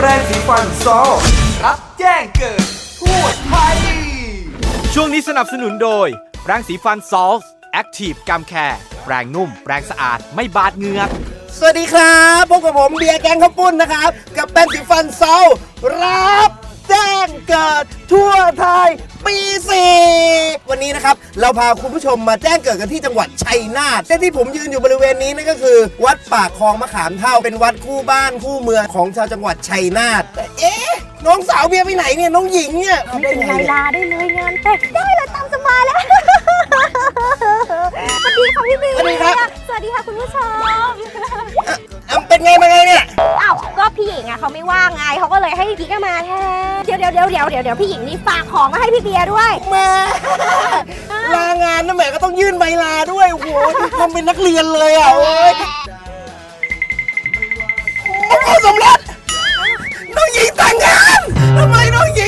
แปรงสีฟันซอลรับแจ้งเกิดทั่วไทย ช่วงนี้สนับสนุนโดย แปรงสีฟันซอลส์แอคทีฟกัมแคร์แปรงนุ่ม แปรงสะอาดไม่บาดเหงือก สวัสดีครับพบกับผมเบียร์แกงข้าวปุ้นนะครับ กับแป้งสีฟันเซารับ แจ้งเกิดทั่วไทยปีสี่วันนี้นะครับ เราพาคุณผู้ชมมาแจ้งเกิดกันที่จังหวัดชัยนาทและที่ผมยืนอยู่บริเวณนี้นั่นก็คือ วัดปากคลองมะขามเท่าเป็นวัดคู่บ้านคู่เมืองของชาวจังหวัดชัยนาทแต่เอ๊ะน้องสาวเบียร์ไปไหนเนี่ยน้องหญิงเนี่ยเป็นไงลาได้เลยงานแต่งได้เลยตามสบายแล้ว สวัสดีค่ะพี่บีสวัสดีครับ สวัสดีค่ะคุณผู้ชม อะเป็นไงมาไงเนี่ย อ้าว ก็พี่หญิงอะ เขาไม่ว่างไงเขาก็เลยให้พี่ก็มาแทนเดี๋ยวเดี๋ยวเดี๋ยวเดี๋ยวเดี๋ยวเดี๋ยวพี่หญิงนี่ฝากของมาให้พี่เบียร์ด้วยแม่ลางานนะแหม่ก็ต้องยื่นใบลาด้วยโอ้โหทำเป็นนักเรียนเลยอะโอ้ยโอ้โหสมรสน้องหญิงแต่งงานทำไมน้องหญิง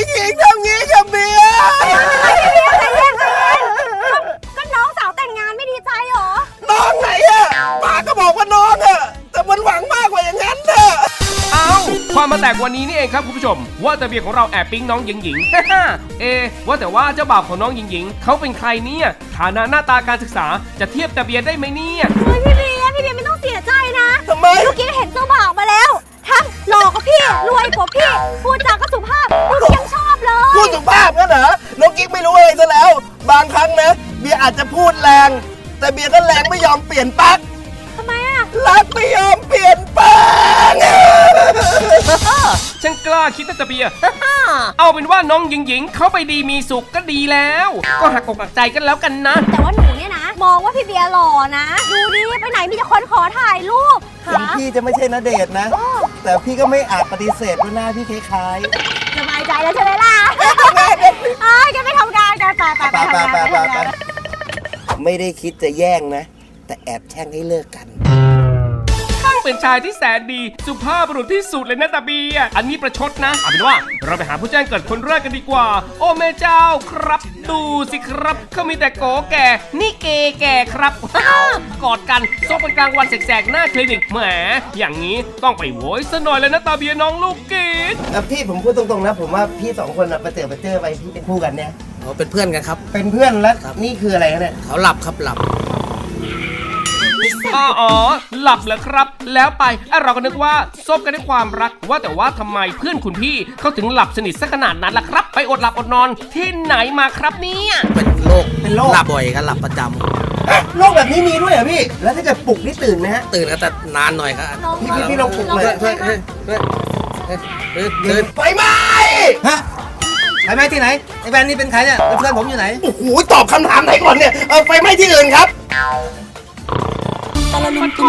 มมาแตกวันนี้นี่เองครับคุณผู้ชม ว่าแต่เบียร์ของเราแอบปิ๊งน้องหญิงหญิงเอะว่าแต่ว่าเจ้าบ่าวของน้องหญิงหญิงเขาเป็นใครเนี่ยฐานะหน้าตาการศึกษาจะเทียบแต่เบียร์ได้ไหมเนี่ยเฮ้ยพี่เบียร์พี่เบียร์ไม่ต้องเสียใจนะทำไมเมื่อกี้เห็นเจ้าบ่าวมาแล้ว ทั้งหล่อกว่าพี่รวยกว่าพี่พูดจาก็สุภาพพูดยังชอบเลยพูดสุภาพกันเหรอน้องกิ๊กไม่รู้อะไรซะแล้ว บางครั้งนะเบียร์อาจจะพูดแรง แต่เบียร์ก็แรงไม่ยอมเปลี่ยนปลั๊กทำไมอะ รักไม่ยอมเปลี่ยนแปลง ฉันกล้าคิดนะแต่เบียร์เอาเป็นว่าน้องหญิงหญิงเขาไปดีมีสุขก็ดีแล้ว ก็หักอกหักใจกันแล้วกันนะ แต่ว่าหนูเนี่ยนะ มองว่าพี่เบียร์หล่อนะ ดูดิไปไหนมีแต่คนขอถ่ายรูปถึงพี่จะไม่ใช่นเดชน์นะ แต่พี่ก็ไม่อาจปฏิเสธว่าหน้าพี่คล้ายสบายใจแล้วใช่ไหมล่ะเอ้ยแกไปทำงานกันไปไปๆไปทำงานไปทำงานไม่ได้คิดจะแย่งนะ แต่แอบแช่งให้เลิกกันช่าง เป็นชายที่แสนดี สุภาพบุรุษที่สุดเลยนะตาเบียร์อันนี้ประชดนะเอาเป็นว่าเราไปหาผู้แจ้งเกิดคนแรกกันดีกว่า โอ้แม่เจ้าครับ ดูสิครับเขามีแต่โกแก่ นี่เกแก่ครับกอดกันซบกันกลางวันแสกๆหน้าคลินิกแหมอย่างนี้ต้องไปโวยซะหน่อยแล้วนะตาเบียร์น้องลูกเกดแล้วพี่ผมพูดตรงๆนะผมว่าพี่สองคนน่ะประเจอประเจอไปพี่เป็นคู่กันเนี่ยเขาเป็นเพื่อนกันครับ เป็นเพื่อนแล้วนี่คืออะไรกันเนี่ยเขาหลับครับหลับ อ๋ออ๋อหลับเหรอครับ แล้วไปอะเราก็นึกว่าซบกันด้วยความรักว่าแต่ว่าทำไมเพื่อนคุณพี่เขาถึงหลับสนิทซะขนาดนั้นล่ะครับ ไปอดหลับอดนอนที่ไหนมาครับเนี่ยเป็นโรคเป็นโรค หลับบ่อยครับหลับประจำโรคแบบนี้มีด้วยเหรอพี่ แล้วถ้าเกิดปลุกนี่ตื่นไหมฮะ ตื่นก็แต่นานหน่อยครับน้องพี่พี่พี่ลองปลุกเลยเพื่อนเพื่อนเพื่อนเพื่อนเพื่อนเพื่อนไฟไหม้ฮะไฟไหม้ที่ไหนไอ้แวนนี่เป็นใครเนี่ยเป็นเพื่อนผมอยู่ไหน โอ้โหตอบคำถามไหนก่อนเนี่ยเออไฟไหม้ที่อื่นครับ มันโถ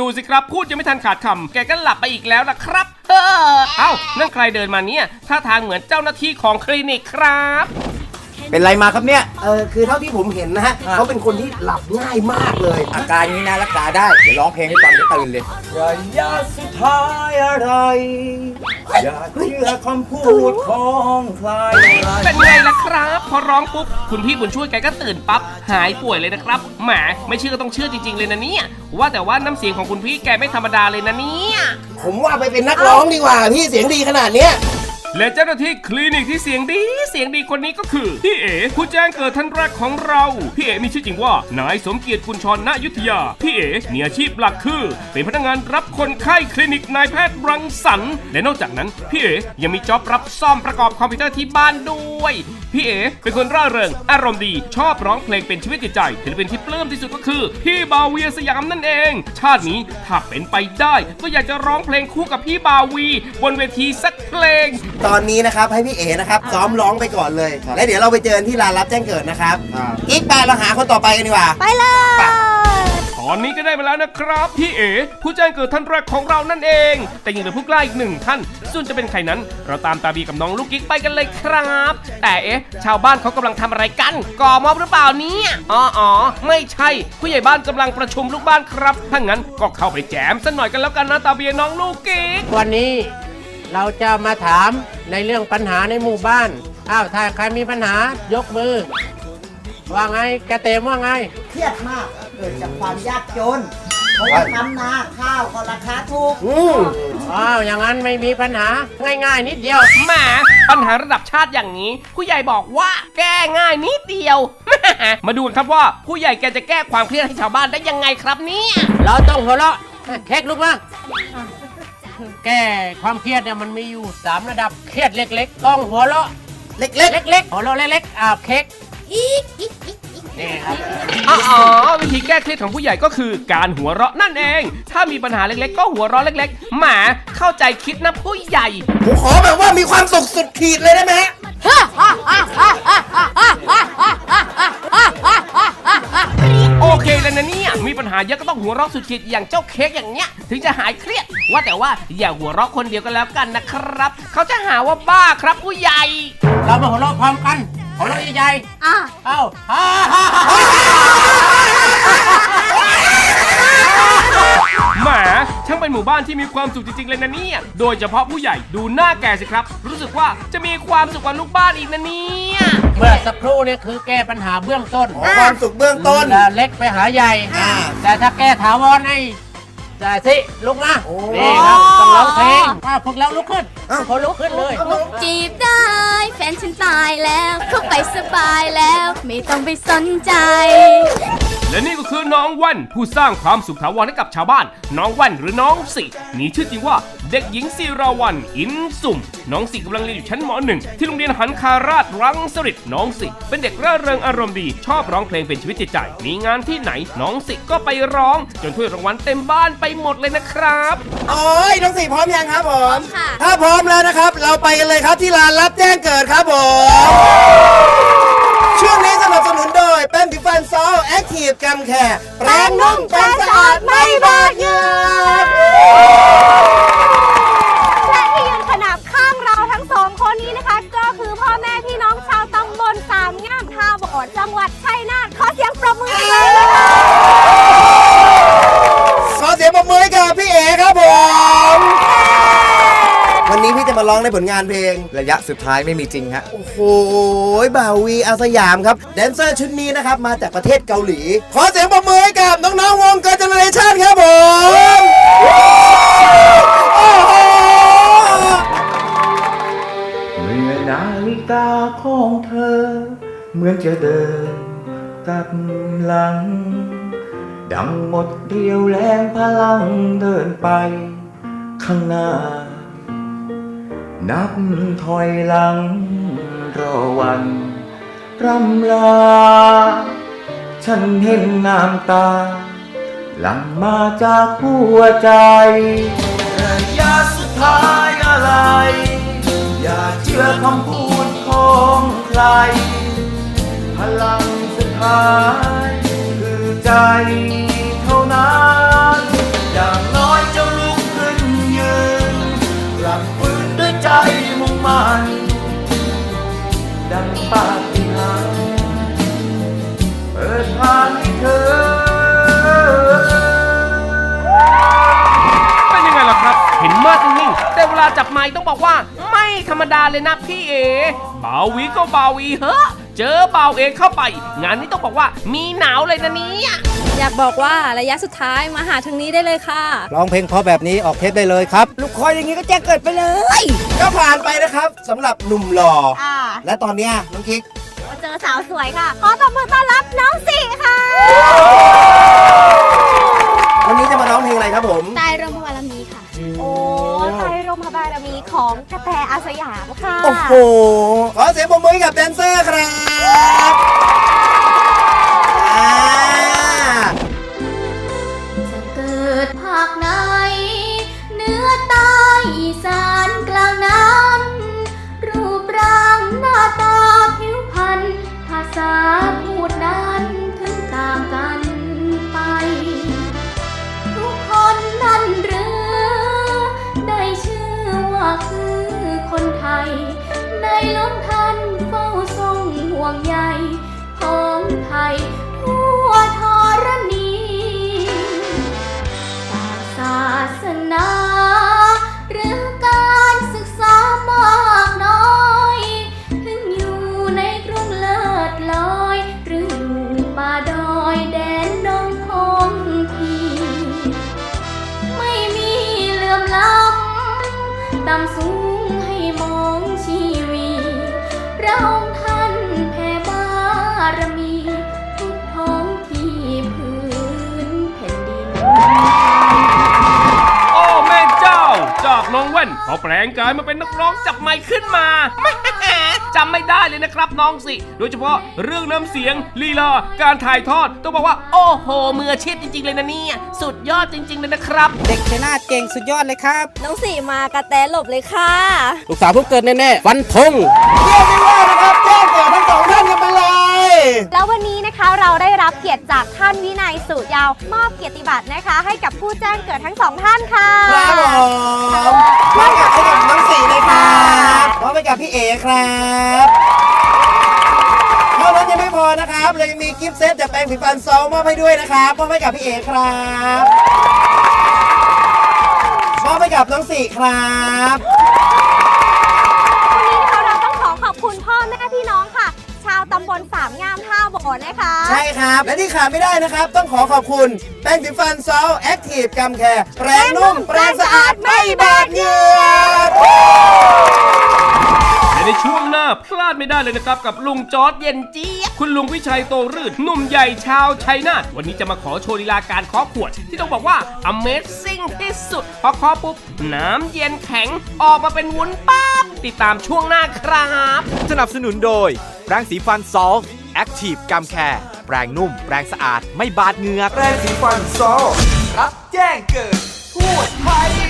ดูสิครับ พูดยังไม่ทันขาดคำแกก็หลับไปอีกแล้วนะครับ เออเอ้านั่นใครเดินมาเนี่ยท่าทางเหมือนเจ้าหน้าที่ของคลินิกครับ เป็นไรมาครับเนี่ย เออคือเท่าที่ผมเห็นนะฮะเขาเป็นคนที่หลับง่ายมากเลย อาการนี้นะรักษาได้ เดี๋ยวร้องเพลงให้ฟังจะตื่นเลยระยะสุดท้ายอะไร อย่าเชื่อคำพูดของใครเป็นไงล่ะครับ พอร้องปุ๊บคุณพี่บุญช่วยแกก็ตื่นปั๊บหายป่วยเลยนะครับแหมไม่เชื่อก็ต้องเชื่อจริง ๆ เลยนะเนี่ยว่าแต่ว่าน้ำเสียงของคุณพี่แกไม่ธรรมดาเลยนะเนี่ยผมว่าไปเป็นนักร้องดีกว่าพี่เสียงดีขนาดเนี้ย และเจ้าหน้าที่คลินิกที่เสียงดีเสียงดีคนนี้ก็คือ พี่เอ๋ผู้แจ้งเกิดท่านแรกของเรา พี่เอ๋มีชื่อจริงว่า นายสมเกียรติกุลชรณยุทธยา พี่เอ๋มีอาชีพหลักคือ เป็นพนักงานรับคนไข้คลินิกนายแพทย์รังสรรค์และนอกจากนั้น พี่เอ๋ยังมีจ็อบรับซ่อมประกอบคอมพิวเตอร์ที่บ้านด้วย พี่เอ๋เป็นคนร่าเริง อารมณ์ดี ชอบร้องเพลงเป็นชีวิตจิตใจศิลปินที่ปลื้มที่สุดก็คือ พี่บาเวียสยามนั่นเอง ชาตินี้ถ้าเป็นไปได้ ก็อยากจะร้องเพลงคู่กับพี่บาวี บนเวทีสักเพลงตอนนี้นะครับให้พี่เอนะครับซ้อมร้องไปก่อนเลยแล้วเดี๋ยวเราไปเจอกันที่ลานรับแจ้งเกิดนะครับอีกแปดเราหาคนต่อไปกันดีกว่า ไปเลย ตอนนี้ก็ได้มาแล้วนะครับ พี่เอ๋ผู้แจ้งเกิดท่านแรกของเรานั่นเอง แต่ยังเหลือผู้กล้าอีกหนึ่งท่านส่วนจะเป็นใครนั้น เราตามตาบีกับน้องลูกกิ๊กไปกันเลยครับ แต่เอ๊ะชาวบ้านเขากำลังทำอะไรกันก่อม็อบหรือเปล่าเนี่ยอ๋ออ๋อไม่ใช่ผู้ใหญ่บ้านกำลังประชุมลูกบ้านครับถ้างั้นก็เข้าไปแจมสักหน่อยกันแล้วกันนะตาเบียน้องลูกกิ๊กวันนี้ เราจะมาถามในเรื่องปัญหาในหมู่บ้าน อ้าวถ้าใครมีปัญหายกมือ ว่าไงแกเต็มว่าไง เครียดมากเกิดจากความยากจนเขาว่าทำนาข้าวก็ราคาถูก อืมอ้าวอย่างนั้นไม่มีปัญหาง่ายๆ นิดเดียว แหมปัญหาระดับชาติอย่างนี้ ผู้ใหญ่บอกว่าแก้ง่ายนิดเดียวแหมมาดูกันครับว่าผู้ใหญ่แกจะแก้ความเครียดให้ชาวบ้านได้ยังไงครับเนี่ย เราต้องหัวเราะเค้กลุกมา แก้ความเครียดเนี่ยมันมีอยู่สามระดับเครียดเล็กๆต้องหัวเราะเล็กเล็กๆหัวเราะเล็กๆอ่าเค้กนี่ครับอ๋อวิธีแก้เครียดของผู้ใหญ่ก็คือการหัวเราะนั่นเอง ถ้ามีปัญหาเล็กๆ ก็หัวเราะเล็กๆแหมเข้าใจคิดนะผู้ใหญ่ๆผมขอแบบว่ามีความสุขสุดขีดเลยได้ไหมฮะ โอเคแล้วนะเนี่ย มีปัญหาเยอะก็ต้องหัวเราะสุดขีดอย่างเจ้าเค้กอย่างเนี้ย ถึงจะหายเครียด ว่าแต่ว่าอย่าหัวเราะคนเดียวกันแล้วกันนะครับ เขาจะหาว่าบ้าครับผู้ใหญ่ เรามาหัวเราะพร้อมกัน หัวเราะใหญ่อะๆเอ้าฮ่าฮ่าฮ่าแหมช่างเป็นหมู่บ้านที่มีความสุขจริงๆเลยนะเนี่ย โดยเฉพาะผู้ใหญ่ดูหน้าแก่สิครับ รู้สึกว่าจะมีความสุขกว่าลูกบ้านอีกนะเนี่ย เมื่อสักครู่เนี่ยคือแก้ปัญหาเบื้องต้นขอความสุขเบื้องต้นแล้วเล็กไปหาใหญ่อ่าแต่ถ้าแก้ถาวรไอ้จ่ายสิลุกมาโอ้นี่ครับต้องร้องเพลงอ่าพวกเราลุกขึ้นทุกคนลุกขึ้นเลยจีบได้ แฟนฉันตายแล้ว เข้าไปสบายแล้ว ไม่ต้องไปสนใจ และนี่ก็คือน้องแว่นผู้สร้างความสุขถาวรให้กับชาวบ้าน น้องแว่นหรือน้องสิมีชื่อจริงว่าเด็กหญิงศิราวันอินสุ่ม น้องสิกำลังเรียนอยู่ชั้นม .1 ที่โรงเรียนหันคาราชรังสฤษน้องสิ เป็นเด็กร่าเริงอารมณ์ดี ชอบร้องเพลงเป็นชีวิตจิตใจ มีงานที่ไหนน้องสิก็ไปร้อง จนถ้วยรางวัลเต็มบ้านไปหมดเลยนะครับ โอ้ยน้องสี่พร้อมยังครับผมค่ะ ถ้าพร้อมแล้วนะครับ เราไปกันเลยครับที่ลานรับแจ้งเกิดครับผม ช่วงนี้สนับสนุนโดยแป้งสีฟันซอลแอคทีฟกันแค่แปรงนุ่มแปรงสะอาดไม่บาดเหงื่อ ผลงานเพลง ระยะสุดท้ายไม่มีจริงฮะ โอ้โหบ่าวีอาสยามครับ แดนเซอร์ชุดนี้นะครับ มาจากประเทศเกาหลี ขอเสียงปรบมือให้กับน้องๆวงเกิร์ลเจเนอเรชั่นครับผมโอ้โหเมื่อนาฬิกาของเธอ เหมือนจะเดินกลับหลัง ดังหมดเรียวแรงพลังเดินไป ข้างหน้า นับถอยหลังรอวันร่ำลา ฉันเห็นน้ำตา หลั่งมาจากหัวใจ ระยะสุดท้ายอะไร อย่าเชื่อคำพูดของใคร พลังสุดท้ายคือใจาจับไม้ต้องบอกว่า ไม่ธรรมดาเลยนะพี่เอเบาวีก็เบาวีเฮ้อเจอเบาเอเข้าไป งานนี้ต้องบอกว่ามีหนาวเลยนะเนี่ยอยากบอกว่าระยะสุดท้ายมาหาทางนี้ได้เลยค่ะ ร้องเพลงเพราะแบบนี้ออกเทปได้เลยครับ ลูกคอยอย่างนี้ก็แจ้งเกิดไปเลย ก็ผ่านไปนะครับสำหรับหนุ่มหล่ออ่าและตอนเนี้ยน้องคิกมาเจอสาวสวยค่ะ ขอตบมือต้อนรับน้องสีค่ะ วันนี้จะมาร้องเพลงอะไรครับผม อาสยามค่ะ โอ้โห ขอเสียงปรบมือให้กับแดนเซอร์ครับอ่าจะเกิดภาคไหนเหนือใต้อีสาน ต่ำสูงให้มองชีวีพระองค์ท่านแผ่บารมี ทุกท้องที่พื้นแผ่นดิน โอ้แม่เจ้า จอกน้องแว่นเขาแปลงกายมาเป็นนักร้องจับไมค์ขึ้นมาไม่ ได้เลยนะครับน้องสิ โดยเฉพาะเรื่องน้ำเสียงลีลาการถ่ายทอดต้องบอกว่า โอ้โหมืออาชีพจริง ๆ เลยนะเนี่ยสุดยอดจริง ๆ เลยนะครับ เด็กชยนาทเก่งสุดยอดเลยครับ น้องสี่มากระแตหลบเลยค่ะ ลูกสาวเพิ่งเกิดแน่ๆฟันธงเรียกได้ว่านะครับแจ้งเกิดทั้งสองท่านกันไปเลย แล้ววันนี้นะคะเราได้รับเกียรติจากท่านวินัยสุยาว มอบเกียรติบัตรนะคะ ให้กับผู้แจ้งเกิดทั้งสองท่านค่ะครับผมมอบกับให้กับน้องสีเลยครั ให้กับพี่เอครับเท่านั้นยังไม่พอนะครับเรายังมีกิฟต์เซตจากแปรงสีฟันซอลมอบให้ด้วยนะครับมอบให้กับพี่เอครับมอบให้กับน้องสีครับามท่าบ่อนะคะ ใช่ครับ และที่ขาดไม่ได้นะครับ ต้องขอขอบคุณ แป้งสีฟันซอลแอคทีฟกัมแคร์แปรงนุ่ม แปรงสะอาดไม่บาดเหงื่อและในช่วงหน้าพลาดไม่ได้เลยนะครับ กับลุงจอร์ดเย็นเจี๊ยบคุณลุงวิชัยโตรืดหนุ่มใหญ่ชาวชัยนาทวันนี้จะมาขอโชว์ลีลาการเคาะขวด ที่ต้องบอกว่า Amazing ที่สุดพอเคาะปุ๊บ น้ำเย็นแข็งออกมาเป็นวุ้นปั๊บติดตามช่วงหน้าครับ สนับสนุนโดยแปรงสีฟันซอล แอคทีฟกัมแคร์แปรงนุ่ม แปรงสะอาดไม่บาดเหงือก แปรงสีฟันซอรับแจ้งเกิดทั่วไทย